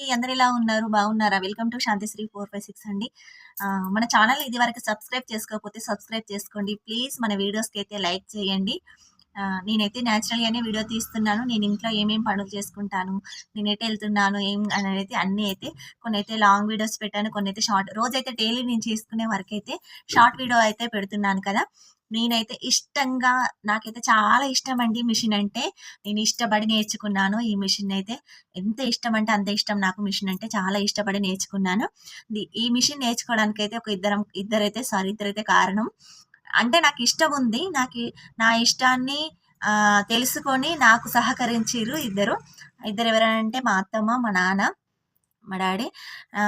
అండి అందరు ఎలా ఉన్నారు? బాగున్నారా? Welcome to Shanthisri four five six అండి. మన ఛానల్ ఇది వరకు సబ్స్క్రైబ్ చేసుకోకపోతే సబ్స్క్రైబ్ చేసుకోండి. ప్లీజ్ మన వీడియోస్కి అయితే లైక్ చేయండి. నేనైతే న్యాచురల్గానే వీడియో తీస్తున్నాను. నేను ఇంట్లో ఏమేమి పనులు చేసుకుంటాను నేను వెళ్తున్నాను ఏం అనేది అన్నీ అయితే కొన్ని అయితే లాంగ్ వీడియోస్ పెట్టాను కొన్ని అయితే షార్ట్ రోజైతే డైలీ నేను చేసుకునే వరకు అయితే షార్ట్ వీడియో అయితే పెడుతున్నాను కదా. నేనైతే ఇష్టంగా నాకైతే చాలా ఇష్టం అండి మిషన్ అంటే. నేను ఇష్టపడి నేర్చుకున్నాను ఈ మిషన్ అయితే. ఎంత ఇష్టం అంటే అంత ఇష్టం నాకు మిషన్ అంటే చాలా ఇష్టపడి నేర్చుకున్నాను. ఈ మిషన్ నేర్చుకోవడానికి అయితే ఒక ఇద్దరం ఇద్దరైతే సారీ ఇద్దరైతే కారణం. అంటే నాకు ఇష్టం ఉంది. నాకు నా ఇష్టాన్ని తెలుసుకొని నాకు సహకరించారు ఇద్దరు. ఇద్దరు ఎవరంటే మా అత్తమ్మ మా నాన్న. మా డాడీ.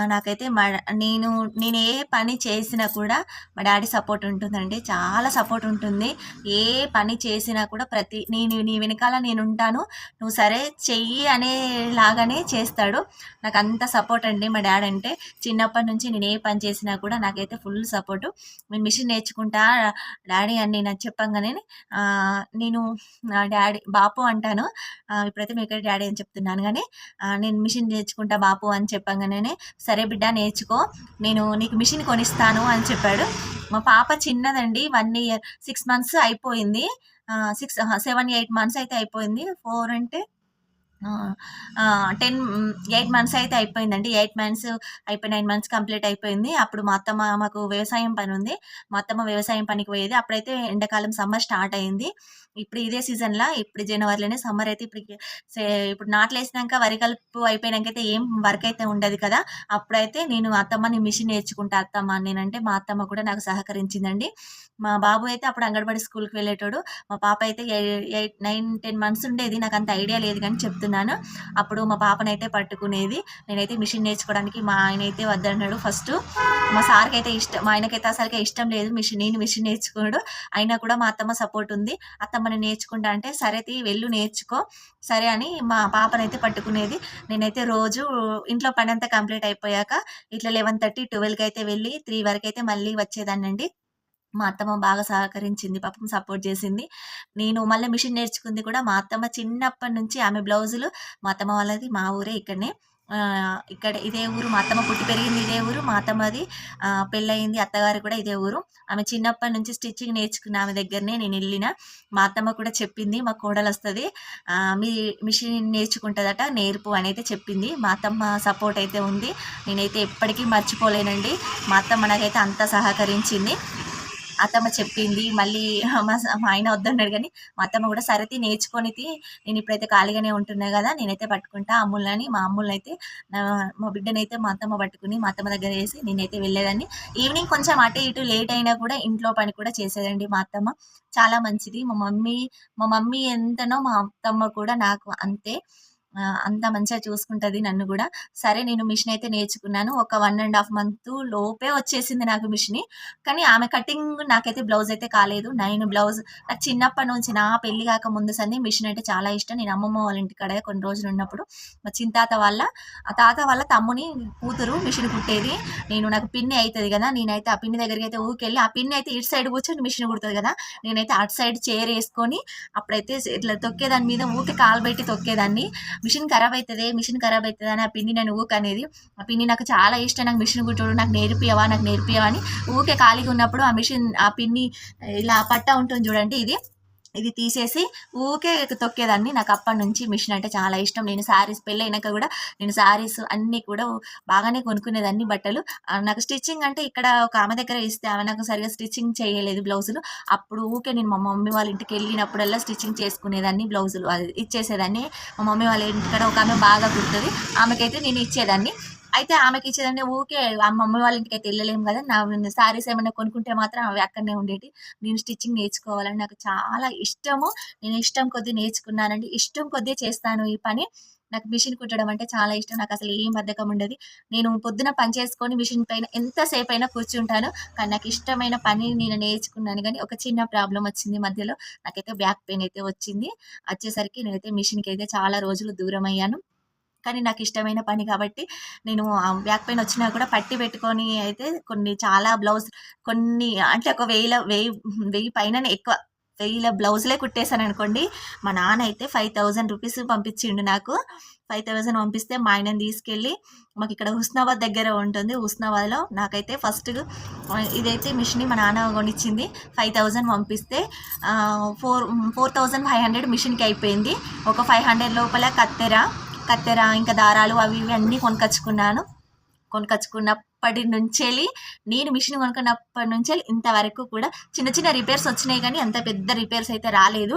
నాకైతే మా నేను నేను ఏ పని చేసినా కూడా మా డాడీ సపోర్ట్ ఉంటుందండి. చాలా సపోర్ట్ ఉంటుంది. ఏ పని చేసినా కూడా ప్రతి నేను నీ వెనకాల నేను ఉంటాను. నువ్వు సరే చెయ్యి అనే లాగానే చేస్తాడు. నాకు అంత సపోర్ట్ అండి మా డాడీ అంటే. చిన్నప్పటి నుంచి నేను ఏ పని చేసినా కూడా నాకైతే ఫుల్ సపోర్టు. నేను మిషన్ నేర్చుకుంటా డాడీ అని నేను చెప్పంగానే నేను నా డాడీ బాపు అంటాను. ఆ, ఇప్పుడైతే మీకు డాడీ అని చెప్తున్నాను కానీ నేను మిషన్ నేర్చుకుంటా బాపు అని చెప్పగానే సరే బిడ్డ నేర్చుకో. నేను నీకు మిషన్ కొనిస్తాను అని చెప్పాడు. మా పాప చిన్నదండి వన్ ఇయర్ సిక్స్ మంత్స్ అయిపోయింది. సిక్స్ సెవెన్ ఎయిట్ మంత్స్ అయితే అయిపోయింది. ఫోర్ అంటే టెన్ ఎయిట్ మంత్స్ అయితే అయిపోయిందండి. ఎయిట్ మంత్స్ అయిపోయి నైన్ మంత్స్ కంప్లీట్ అయిపోయింది. అప్పుడు మా అత్తమ్మ మాకు వ్యవసాయం పని ఉంది. మా అత్తమ్మ వ్యవసాయం పనికి పోయేది. అప్పుడైతే ఎండాకాలం సమ్మర్ స్టార్ట్ అయింది. ఇప్పుడు ఇదే సీజన్లో ఇప్పుడు జనవరిలోనే సమ్మర్ అయితే ఇప్పుడు ఇప్పుడు నాట్లు వేసినాక వరి కలుపు అయిపోయినాక అయితే ఏం వర్క్ అయితే ఉండదు కదా. అప్పుడైతే నేను అత్తమ్మని మిషన్ నేర్చుకుంటా. అత్తమ్మ నేనంటే మా అత్తమ్మ కూడా నాకు సహకరించిందండి. మా బాబు అయితే అప్పుడు అంగన్వాడీ స్కూల్కి వెళ్ళేటోడు. మా పాప అయితే ఎయిట్ నైన్ టెన్ మంత్స్ ఉండేది. నాకు అంత ఐడియా లేదు కానీ చెప్తున్నాను అప్పుడు మా పాపనైతే పట్టుకునేది. నేనైతే మిషన్ నేర్చుకోవడానికి మా ఆయన అయితే వద్దన్నాడు. ఫస్ట్ మా సార్కి అయితే ఇష్టం మా ఆయనకైతే అసలుకే ఇష్టం లేదు. మిషన్ నేను మిషన్ నేర్చుకోడు. అయినా కూడా మా అత్తమ్మ సపోర్ట్ ఉంది. అత్తమ్మని నేర్చుకుంటా అంటే సరే తీ వెళ్ళు నేర్చుకో. సరే అని మా పాపనైతే పట్టుకునేది. నేనైతే రోజు ఇంట్లో పని అంతా కంప్లీట్ అయిపోయాక ఇట్లా లెవెన్ థర్టీ ట్వెల్వ్కి అయితే వెళ్ళి త్రీ వరకు అయితే మళ్ళీ వచ్చేదాన్నండి. మా అత్తమ్మ బాగా సహకరించింది పాపం సపోర్ట్ చేసింది. నేను మళ్ళీ మిషన్ నేర్చుకుంది కూడా మా అత్తమ్మ చిన్నప్పటి నుంచి ఆమె బ్లౌజులు మా అత్తమ్మ వాళ్ళది మా ఊరే ఇక్కడనే. ఇక్కడ ఇదే ఊరు మా అత్తమ్మ పుట్టి పెరిగింది ఇదే ఊరు మా అత్తమ్మది పెళ్ళయింది అత్తగారు కూడా ఇదే ఊరు. ఆమె చిన్నప్పటి నుంచి స్టిచ్చింగ్ నేర్చుకున్న ఆమె దగ్గరనే నేను వెళ్ళిన. మా అత్తమ్మ కూడా చెప్పింది మా కోడలు వస్తుంది మీ మిషన్ నేర్చుకుంటుందట నేర్పు అని అయితే చెప్పింది. మా అత్తమ్మ సపోర్ట్ అయితే ఉంది. నేనైతే ఎప్పటికీ మర్చిపోలేనండి. మా అత్తమ్మ నాకైతే అంత సహకరించింది. అత్తమ్మ చెప్పింది మళ్ళీ మా మా ఆయన వద్దన్నాడు కానీ మా అత్తమ్మ కూడా సరతి నేర్చుకొని నేను ఇప్పుడైతే ఖాళీగానే ఉంటున్నా కదా నేనైతే పట్టుకుంటా అమ్ములని మా అమ్ముల్ని అయితే నా- మా బిడ్డనైతే మా అత్తమ్మ పట్టుకుని మా అత్తమ్మ దగ్గర వేసి నేనైతే వెళ్ళేదాన్ని. ఈవినింగ్ కొంచెం అటు ఇటు లేట్ అయినా కూడా ఇంట్లో పని కూడా చేసేదండి మా అత్తమ్మ. చాలా మంచిది. మా మమ్మీ మా మమ్మీ ఎంతనో మా అత్తమ్మ కూడా నాకు అంతే. అంత మంచిగా చూసుకుంటుంది నన్ను కూడా. సరే నేను మిషన్ అయితే నేర్చుకున్నాను. ఒక వన్ అండ్ హాఫ్ మంత్ లోపే వచ్చేసింది నాకు మిషన్. కానీ ఆమె కటింగ్ నాకైతే బ్లౌజ్ అయితే కాలేదు. నేను బ్లౌజ్ నాకు చిన్నప్పటి నుంచి నా పెళ్ళి కాక ముందు సంది మిషన్ అంటే చాలా ఇష్టం. నేను అమ్మమ్మ వాళ్ళ ఇంటికాడ కొన్ని రోజులు ఉన్నప్పుడు. మా చింతాత వాళ్ళ ఆ తాత వాళ్ళ తమ్ముని కూతురు మిషన్ కుట్టేది. నేను నాకు పిన్ని అవుతుంది కదా నేనైతే ఆ పిన్ని దగ్గరికి అయితే ఊకెళ్ళి ఆ పిన్ని అయితే ఇటు సైడ్ కూర్చొని మిషన్ కుడుతుంది కదా నేనైతే అటు సైడ్ చైర్ వేసుకొని అప్పుడైతే ఇట్లా తొక్కేదాని మీద ఊకే కాలు పెట్టి తొక్కేదాన్ని. మిషన్ ఖరాబ్ అవుతుంది మిషన్ ఖరాబ్ అవుతుంది అని ఆ పిన్ని నేను ఊక అనేది ఆ పిన్ని నాకు చాలా ఇష్టం నాకు మిషన్ కుట్టుడు నాకు నేర్పియవా నాకు నేర్పియవా అని ఊకే ఖాళీగా ఉన్నప్పుడు ఆ మిషన్ ఆ పిన్ని ఇలా పట్ట ఉంటుంది చూడండి ఇది. ఇది తీసేసి ఊకే తొక్కేదాన్ని. నాకు అప్పటి నుంచి మిషన్ అంటే చాలా ఇష్టం. నేను శారీస్ పెళ్ళి అయినాక కూడా నేను శారీస్ అన్నీ కూడా బాగానే కొనుక్కునేదాన్ని బట్టలు. నాకు స్టిచ్చింగ్ అంటే ఇక్కడ ఒక ఆమె దగ్గర ఇస్తే ఆమె నాకు సరిగా స్టిచ్చింగ్ చేయలేదు బ్లౌజులు. అప్పుడు ఊకే నేను మా మమ్మీ వాళ్ళ ఇంటికి వెళ్ళినప్పుడల్లా స్టిచ్చింగ్ చేసుకునేదాన్ని బ్లౌజులు. అది ఇచ్చేసేదాన్ని. మా మమ్మీ వాళ్ళ ఇంటికాడ ఒక ఆమె బాగా కుడుతుంది. ఆమెకైతే నేను ఇచ్చేదాన్ని. అయితే ఆమెకి ఇచ్చేదంటే ఊకే అమ్మ అమ్మ వాళ్ళ ఇంటికి అయితే వెళ్ళలేము కదా. నా శారీస్ ఏమైనా కొనుక్కుంటే మాత్రం అవి అక్కడనే ఉండేటి. నేను స్టిచ్చింగ్ నేర్చుకోవాలని నాకు చాలా ఇష్టము. నేను ఇష్టం కొద్దీ నేర్చుకున్నానండి. ఇష్టం కొద్దీ చేస్తాను ఈ పని. నాకు మిషన్ కుట్టడం అంటే చాలా ఇష్టం. నాకు అసలు ఏం బద్ధకం ఉండదు. నేను పొద్దున పని చేసుకొని మిషన్ పైన ఎంతసేపు అయినా కూర్చుంటాను. కానీ నాకు ఇష్టమైన పని నేను నేర్చుకున్నాను కానీ ఒక చిన్న ప్రాబ్లం వచ్చింది మధ్యలో. నాకైతే బ్యాక్ పెయిన్ అయితే వచ్చింది. వచ్చేసరికి నేనైతే మిషన్కి అయితే చాలా రోజులు దూరం అయ్యాను కానీ నాకు ఇష్టమైన పని కాబట్టి నేను బ్యాక్ పెయిన్ వచ్చినా కూడా పట్టి పెట్టుకొని అయితే కొన్ని చాలా బ్లౌజ్ కొన్ని అంటే ఒక వెయ్యిల వెయ్యి వెయ్యి పైన ఎక్కువ వెయ్యిల బ్లౌజ్లే కుట్టేశాను అనుకోండి మా నాన్న అయితే ఫైవ్ థౌజండ్ రూపీస్ పంపించిండు నాకు. ఫైవ్ థౌజండ్ పంపిస్తే మా ఆయనని తీసుకెళ్ళి మాకు ఇక్కడ హుస్నాబాద్ దగ్గర ఉంటుంది హుస్నాబాద్లో నాకైతే ఫస్ట్ ఇదైతే మిషన్ మా నాన్న కొనిచ్చింది. ఫైవ్ థౌజండ్ పంపిస్తే four four thousand five hundred మిషన్కి అయిపోయింది. ఒక ఫైవ్ హండ్రెడ్ లోపల కత్తెర కత్తెర ఇంకా దారాలు అవి ఇవి అన్నీ కొనుకొచ్చుకున్నాను. కొనుకొచ్చుకున్నప్పటి నుంచి నేను మిషన్ కొనుక్కున్నప్పటి నుంచి ఇంతవరకు కూడా చిన్న చిన్న రిపేర్స్ వచ్చినాయి కానీ అంత పెద్ద రిపేర్స్ అయితే రాలేదు.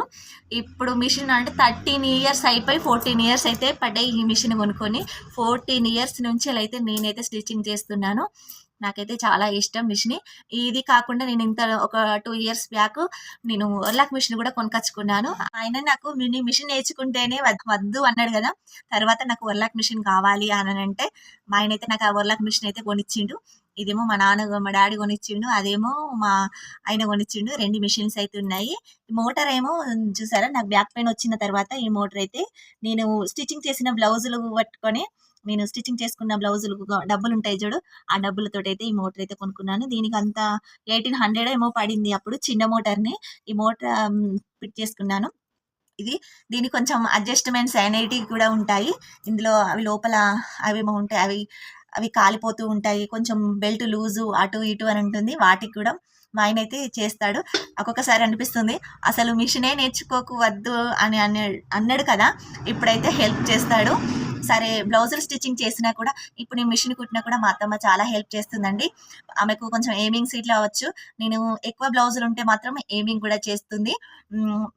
ఇప్పుడు మిషన్ అంటే థర్టీన్ ఇయర్స్ అయిపోయి ఫోర్టీన్ ఇయర్స్ అయితే పడ్డాయి ఈ మిషన్ కొనుక్కొని. ఫోర్టీన్ ఇయర్స్ నుంచి అయితే నేనైతే స్టిచ్చింగ్ చేస్తున్నాను. నాకైతే చాలా ఇష్టం మిషన్. ఇది కాకుండా నేను ఇంత ఒక టూ ఇయర్స్ బ్యాక్ నేను వర్లాక్ మిషన్ కూడా కొనుకొచ్చుకున్నాను. ఆయన నాకు మినీ మిషన్ నేర్చుకుంటేనే వద్దు అన్నాడు కదా. తర్వాత నాకు వర్లాక్ మిషన్ కావాలి అని అంటే మా ఆయన అయితే నాకు ఆ వర్లాక్ మిషన్ అయితే కొనిచ్చిండు. ఇదేమో మా నాన్న మా డాడీ కొనిచ్చిండు. అదేమో మా ఆయన కొనిచ్చిండు. రెండు మిషన్స్ అయితే ఉన్నాయి. ఈ మోటార్ ఏమో చూసారా? నాకు బ్యాక్ పెయిన్ వచ్చిన తర్వాత ఈ మోటార్ అయితే నేను స్టిచ్చింగ్ చేసిన బ్లౌజులు పట్టుకొని నేను స్టిచ్చింగ్ చేసుకున్న బ్లౌజులు డబ్బులు ఉంటాయి చూడు. ఆ డబ్బులతో అయితే ఈ మోటార్ అయితే కొనుక్కున్నాను. దీనికి అంత ఎయిటీన్ హండ్రెడ్ ఏమో పడింది అప్పుడు చిన్న మోటార్ని. ఈ మోటార్ ఫిట్ చేసుకున్నాను. ఇది దీనికి కొంచెం అడ్జస్ట్మెంట్స్ అనేటివి కూడా ఉంటాయి. ఇందులో అవి లోపల అవి ఏమో ఉంటాయి. అవి అవి కాలిపోతూ ఉంటాయి. కొంచెం బెల్ట్ లూజు అటు ఇటు అని ఉంటుంది. వాటికి కూడా మా ఆయన అయితే చేస్తాడు. ఒక్కొక్కసారి అనిపిస్తుంది అసలు మిషనే నేర్చుకోకు వద్దు అని అన్నాడు కదా. ఇప్పుడైతే హెల్ప్ చేస్తాడు. సరే బ్లౌజులు స్టిచ్చింగ్ చేసినా కూడా ఇప్పుడు నేను మిషన్ కుట్టినా కూడా మా అత్తమ్మ చాలా హెల్ప్ చేస్తుందండి. ఆమెకు కొంచెం ఏమింగ్ సీట్లు అవ్వచ్చు. నేను ఎక్కువ బ్లౌజులు ఉంటే మాత్రం ఏమింగ్ కూడా చేస్తుంది.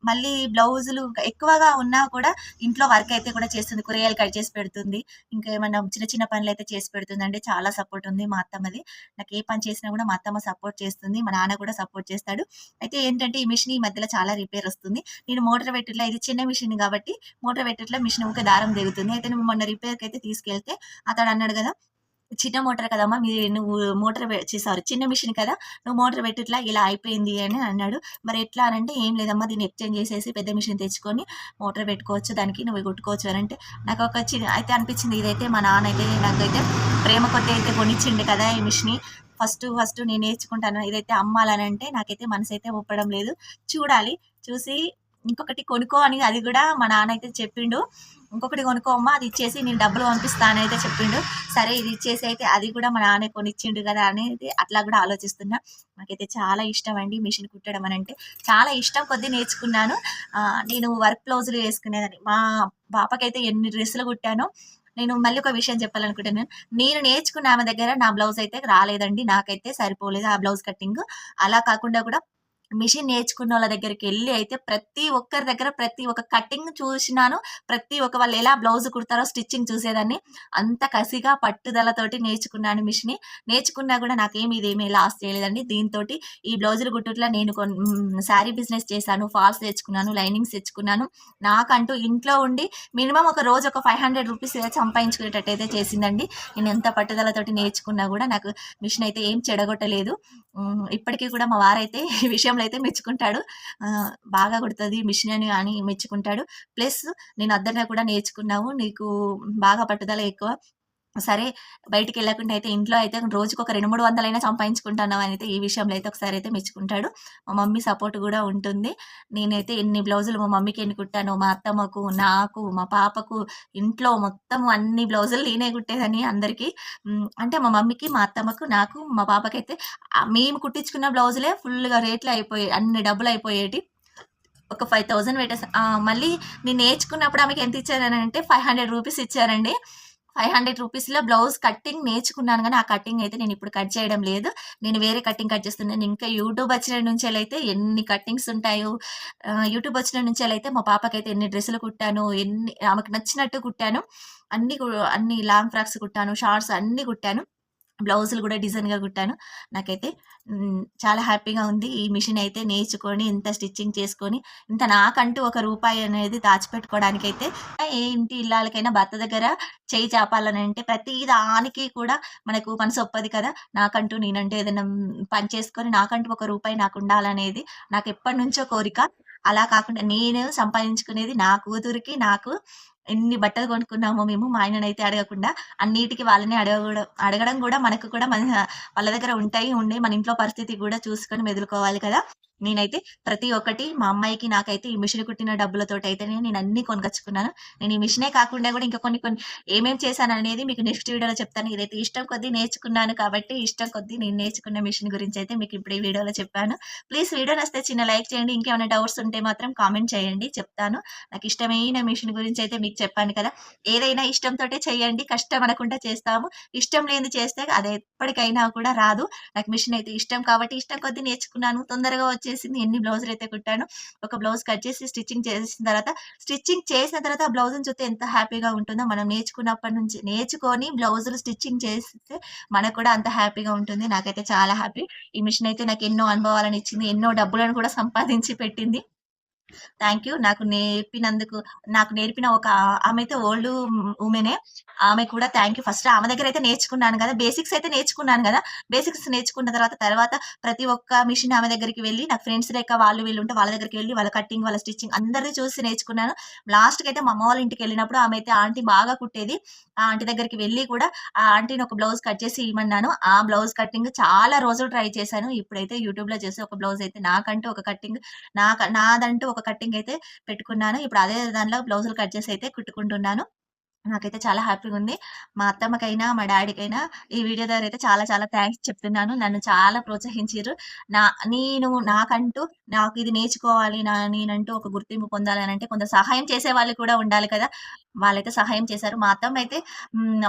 మళ్ళీ బ్లౌజులు ఎక్కువగా ఉన్నా కూడా ఇంట్లో వర్క్ అయితే కూడా చేస్తుంది. కూరగాయలు కట్ చేసి పెడుతుంది. ఇంకా ఏమన్నా చిన్న చిన్న పనులు అయితే చేసి పెడుతుంది అంటే చాలా సపోర్ట్ ఉంది మా అత్తమ్మది. నాకు ఏ పని చేసినా కూడా మా అత్తమ్మ సపోర్ట్ చేస్తుంది. మా నాన్న కూడా సపోర్ట్ చేస్తాడు. అయితే ఏంటంటే ఈ మిషన్ ఈ మధ్యలో చాలా రిపేర్ వస్తుంది. నేను మోటార్ పెట్టిట్లో ఇది చిన్న మిషన్ కాబట్టి మోటార్ పెట్టిట్లో మిషన్ ఒక దారం దిగుతుంది. అయితే నువ్వు మొన్న రిపేర్కి అయితే తీసుకెళ్తే అతడు అన్నాడు కదా చిన్న మోటార్ కదమ్మా మీరు నువ్వు మోటార్ సారీ చిన్న మిషన్ కదా నువ్వు మోటార్ పెట్టిట్లా ఇలా అయిపోయింది అని అన్నాడు. మరి ఎట్లా అని అంటే ఏం లేదమ్మా దీన్ని ఎక్స్చేంజ్ చేసేసి పెద్ద మిషన్ తెచ్చుకొని మోటార్ పెట్టుకోవచ్చు దానికి నువ్వు కొట్టుకోవచ్చు అని అంటే నాకు ఒక చిన్న అయితే అనిపించింది ఇదైతే మా నాన్న అయితే నాకైతే ప్రేమ కొద్ది అయితే కొనిచ్చిండు కదా ఈ మిషన్ ఫస్ట్ ఫస్ట్ నేను నేర్చుకుంటాను ఇదైతే అమ్మాలని అంటే నాకైతే మనసు అయితే ఒప్పడం లేదు. చూడాలి చూసి ఇంకొకటి కొనుక్కో అని అది కూడా మా నాన్న అయితే చెప్పిండు. ఇంకొకటి కొనుక్కోమ్మా అది ఇచ్చేసి నేను డబ్బులు పంపిస్తాను అయితే చెప్పిండు. సరే ఇది ఇచ్చేసి అయితే అది కూడా మా నాన్న కొనిచ్చిండు కదా అనేది అట్లా కూడా ఆలోచిస్తున్నా. నాకైతే చాలా ఇష్టం అండి మిషన్ కుట్టడం అని అంటే. చాలా ఇష్టం కొద్ది నేర్చుకున్నాను. నేను వర్క్ బ్లౌజులు వేసుకునేదాన్ని. మా పాపకైతే ఎన్ని డ్రెస్సులు కుట్టానో నేను మళ్ళీ ఒక విషయం చెప్పాలనుకుంటున్నాను. నేను నేర్చుకున్న ఆమె దగ్గర నా బ్లౌజ్ అయితే రాలేదండి. నాకైతే సరిపోలేదు ఆ బ్లౌజ్ కటింగ్ అలా కాకుండా కూడా మిషన్ నేర్చుకున్న వాళ్ళ దగ్గరికి వెళ్ళి అయితే ప్రతి ఒక్కరి దగ్గర ప్రతి ఒక్క కటింగ్ చూసినాను. ప్రతి ఒక్క వాళ్ళు ఎలా బ్లౌజ్ కుడతారో స్టిచ్చింగ్ చూసేదాన్ని. అంత కసిగా పట్టుదలతోటి నేర్చుకున్నాను మిషన్ నేర్చుకున్నా కూడా నాకేమి ఇదేమీ లాస్ చేయలేదండి. దీంతో ఈ బ్లౌజులు కుట్టుట్లా నేను శారీ బిజినెస్ చేశాను. ఫాల్స్ తెచ్చుకున్నాను లైనింగ్స్ తెచ్చుకున్నాను. నాకంటూ ఇంట్లో ఉండి మినిమం ఒక రోజు ఒక ఫైవ్ హండ్రెడ్ రూపీస్ సంపాదించుకునేటట్టు అయితే చేసిందండి. నేను ఎంత పట్టుదలతోటి నేర్చుకున్నా కూడా నాకు మిషన్ అయితే ఏం చెడగొట్టలేదు. ఇప్పటికీ కూడా మా వారైతే ఈ విషయం విషయంలో అయితే మెచ్చుకుంటాడు. బాగా కుడుతుంది మిషన్ అని అని మెచ్చుకుంటాడు. ప్లస్ నేను అద్దరిగా కూడా నేర్చుకున్నావు. నీకు బాగా పట్టుదల ఎక్కువ. సరే బయటికి వెళ్ళకుండా అయితే ఇంట్లో అయితే రోజుకి ఒక రెండు మూడు వందలైనా సంపాదించుకుంటున్నావు అని అయితే ఈ విషయంలో అయితే ఒకసారి అయితే మెచ్చుకుంటాడు. మా మమ్మీ సపోర్ట్ కూడా ఉంటుంది. నేనైతే ఎన్ని బ్లౌజులు మా మమ్మీకి ఎన్ని కుట్టాను మా అత్తమ్మకు నాకు మా పాపకు ఇంట్లో మొత్తం అన్ని బ్లౌజులు నేనే కుట్టేదని అందరికీ. అంటే మా మమ్మీకి మా అత్తమ్మకు నాకు మా పాపకైతే మేము కుట్టించుకున్న బ్లౌజులే ఫుల్గా రేట్లు అయిపోయాయి అన్ని డబ్బులు అయిపోయేటి. ఒక ఫైవ్ థౌజండ్ పెట్టేసి మళ్ళీ నేను నేర్చుకున్నప్పుడు ఆమెకి ఎంత ఇచ్చారని అంటే ఫైవ్ హండ్రెడ్ రూపీస్ ఇచ్చారండి. ఫైవ్ హండ్రెడ్ రూపీస్లో బ్లౌజ్ కటింగ్ నేర్చుకున్నాను కానీ ఆ కటింగ్ అయితే నేను ఇప్పుడు కట్ చేయడం లేదు. నేను వేరే కటింగ్ కట్ చేస్తున్నాను. ఇంకా యూట్యూబ్ వచ్చిన నుంచి అయితే ఎన్ని కటింగ్స్ ఉంటాయో యూట్యూబ్ వచ్చిన నుంచి అయితే మా పాపకైతే ఎన్ని డ్రెస్సులు కుట్టాను ఎన్ని ఆమెకు నచ్చినట్టు కుట్టాను. అన్ని అన్ని లాంగ్ ఫ్రాక్స్ కుట్టాను షార్ట్స్ అన్ని కుట్టాను. బ్లౌజులు కూడా డిజైన్గా కుట్టాను. నాకైతే చాలా హ్యాపీగా ఉంది. ఈ మిషన్ అయితే నేర్చుకొని ఇంత స్టిచ్చింగ్ చేసుకొని ఇంత నాకంటూ ఒక రూపాయి అనేది దాచిపెట్టుకోవడానికి అయితే ఏ ఇంటి ఇళ్ళకైనా భర్త దగ్గర చేయి చాపాలని అంటే ప్రతి దానికి కూడా మనకు మనసు ఒప్పది కదా. నాకంటూ నేనంటూ ఏదైనా పని చేసుకొని నాకంటూ ఒక రూపాయి నాకు ఉండాలనేది నాకు ఎప్పటి నుంచో కోరిక. అలా కాకుండా నేను సంపాదించుకునేది నా కూతురికి నాకు ఎన్ని బట్టలు కొనుక్కున్నామో మేము మా ఆయననైతే అడగకుండా అన్నిటికీ వాళ్ళని అడగడం అడగడం కూడా మనకు కూడా మన వాళ్ళ దగ్గర ఉంటాయి ఉండే మన ఇంట్లో పరిస్థితి కూడా చూసుకొని మెదులుకోవాలి కదా. నేనైతే ప్రతి ఒక్కటి మా అమ్మాయికి నాకైతే ఈ మిషన్ కుట్టిన డబ్బులతోటి అయితే నేను అన్ని కొనుకొచ్చుకున్నాను నేను ఈ మిషనే కాకుండా కూడా ఇంకా కొన్ని కొన్ని ఏమేమి చేశాను అనేది మీకు నెక్స్ట్ వీడియోలో చెప్తాను. ఇదైతే ఇష్టం కొద్దీ నేర్చుకున్నాను కాబట్టి ఇష్టం కొద్దీ నేను నేర్చుకున్న మిషన్ గురించి అయితే మీకు ఇప్పుడు ఈ వీడియోలో చెప్పాను. ప్లీజ్ వీడియో నస్తే చిన్న లైక్ చేయండి. ఇంకేమైనా డౌట్స్ ఉంటే మాత్రం కామెంట్ చేయండి చెప్తాను. నాకు ఇష్టమైన మిషన్ గురించి అయితే మీకు చెప్పాను కదా. ఏదైనా ఇష్టంతో చేయండి. కష్టం అనకుండా చేస్తాము. ఇష్టం లేని చేస్తే అది ఎప్పటికైనా కూడా రాదు. నాకు మిషన్ అయితే ఇష్టం కాబట్టి ఇష్టం కొద్దీ నేర్చుకున్నాను. తొందరగా వచ్చేసింది. ఎన్ని బ్లౌజులు అయితే కుట్టాను ఒక బ్లౌజ్ కట్ చేసి స్టిచ్చింగ్ చేసిన తర్వాత స్టిచ్చింగ్ చేసిన తర్వాత ఆ బ్లౌజ్ని చూస్తే ఎంత హ్యాపీగా ఉంటుందో మనం నేర్చుకున్నప్పటి నుంచి నేర్చుకొని బ్లౌజులు స్టిచ్చింగ్ చేస్తే మనకు కూడా అంత హ్యాపీగా ఉంటుంది. నాకైతే చాలా హ్యాపీ. ఈ మిషన్ అయితే నాకు ఎన్నో అనుభవాలను ఇచ్చింది. ఎన్నో డబ్బులను కూడా సంపాదించి పెట్టింది. థ్యాంక్ యూ నాకు నేర్పినందుకు నాకు నేర్పిన ఒక ఆమె అయితే ఓల్డ్ ఉమెనే ఆమె కూడా థ్యాంక్ యూ ఫస్ట్ ఆమె దగ్గర అయితే నేర్చుకున్నాను కదా. బేసిక్స్ అయితే నేర్చుకున్నాను కదా. బేసిక్స్ నేర్చుకున్న తర్వాత తర్వాత ప్రతి ఒక్క మిషన్ ఆమె దగ్గరికి వెళ్ళి నాకు ఫ్రెండ్స్ లేక వాళ్ళు వీళ్ళు ఉంటే వాళ్ళ దగ్గరికి వెళ్ళి వాళ్ళ కటింగ్ వాళ్ళ స్టిచ్చింగ్ అందరిది చూసి నేర్చుకున్నాను. లాస్ట్కి అయితే మా అమ్మ వాళ్ళ ఇంటికి వెళ్ళినప్పుడు ఆమె అయితే ఆంటీ బాగా కుట్టేది. ఆ ఆంటీ దగ్గరికి వెళ్ళి కూడా ఆ ఆంటీని ఒక బ్లౌజ్ కట్ చేసి ఇవ్వమన్నాను ఆ బ్లౌజ్ కటింగ్ చాలా రోజులు ట్రై చేశాను. ఇప్పుడైతే యూట్యూబ్లో చేసి ఒక బ్లౌజ్ అయితే నాకంటూ ఒక కటింగ్ నా నాదంటూ ఒక కటింగ్ అయితే పెట్టుకున్నాను. ఇప్పుడు అదే దానిలో బ్లౌజులు కట్ చేసి అయితే కుట్టుకుంటున్నాను. నాకైతే చాలా హ్యాపీగా ఉంది. మా అత్తమ్మకైనా మా డాడీకైనా ఈ వీడియో ద్వారా అయితే చాలా చాలా థ్యాంక్స్ చెప్తున్నాను. నన్ను చాలా ప్రోత్సహించారు నా నేను నాకంటూ నాకు ఇది నేర్చుకోవాలి నా నేనంటూ ఒక గుర్తింపు పొందాలని అంటే కొంత సహాయం చేసే వాళ్ళు కూడా ఉండాలి కదా. వాళ్ళైతే సహాయం చేశారు. మా అత్తమ్మ అయితే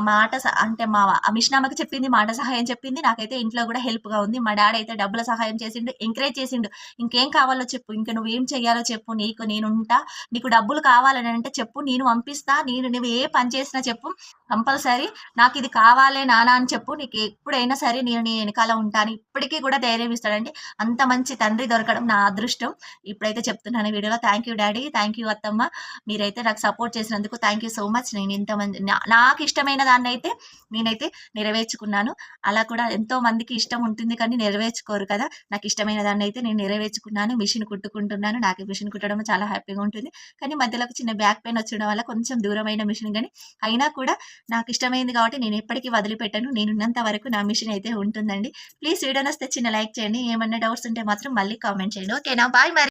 మాట అంటే మా మిషనామకి చెప్పింది మాట సహాయం చెప్పింది. నాకైతే ఇంట్లో కూడా హెల్ప్గా ఉంది. మా డాడీ అయితే డబ్బుల సహాయం చేసిండు ఎంకరేజ్ చేసిండు. ఇంకేం కావాలో చెప్పు ఇంకా ఏం చెయ్యాలో చెప్పు. నీకు నేనుంటా నీకు డబ్బులు కావాలని అంటే చెప్పు. నేను పంపిస్తా నేను నువ్వు ఏ పని చేసినా చెప్పు కంపల్సరీ. నాకు ఇది కావాలే నానా అని చెప్పు. నీకు ఎప్పుడైనా సరే నేను నీ వెనకాల ఉంటాను. ఇప్పటికీ కూడా ధైర్యం ఇస్తాడంటే అంత మంచి తండ్రి దొరకడం నా అదృష్టం. ఇప్పుడైతే చెప్తున్నాను వీడియోలో. Thank you daddy thank you అత్తమ్మ. మీరైతే నాకు సపోర్ట్ చేసినందుకు థ్యాంక్ యూ సో మచ్ నేను ఇంతమంది మంది నాకు ఇష్టమైన దాన్ని అయితే నేనైతే నెరవేర్చుకున్నాను. అలా కూడా ఎంతో మందికి ఇష్టం ఉంటుంది కానీ నెరవేర్చుకోరు కదా. నాకు ఇష్టమైన దాన్ని అయితే నేను నెరవేర్చుకున్నాను. మిషన్ కుట్టుకుంటున్నాను. నాకు మిషన్ కుట్టడం చాలా హ్యాపీగా ఉంటుంది. కానీ మధ్యలో చిన్న బ్యాక్ పెయిన్ వచ్చడం వల్ల కొంచెం దూరమైన మిషన్ కానీ అయినా కూడా నాకు ఇష్టమైంది కాబట్టి నేను ఎప్పటికీ వదిలిపెట్టను. నేను ఉన్నంత వరకు నా మిషన్ అయితే ఉంటుందండి. ప్లీజ్ వీడియో వస్తే చిన్న లైక్ చేయండి. ఏమన్నా డౌట్స్ ఉంటే మాత్రం మళ్ళీ కామెంట్ చేయండి. ఓకేనా? బాయ్ మరి.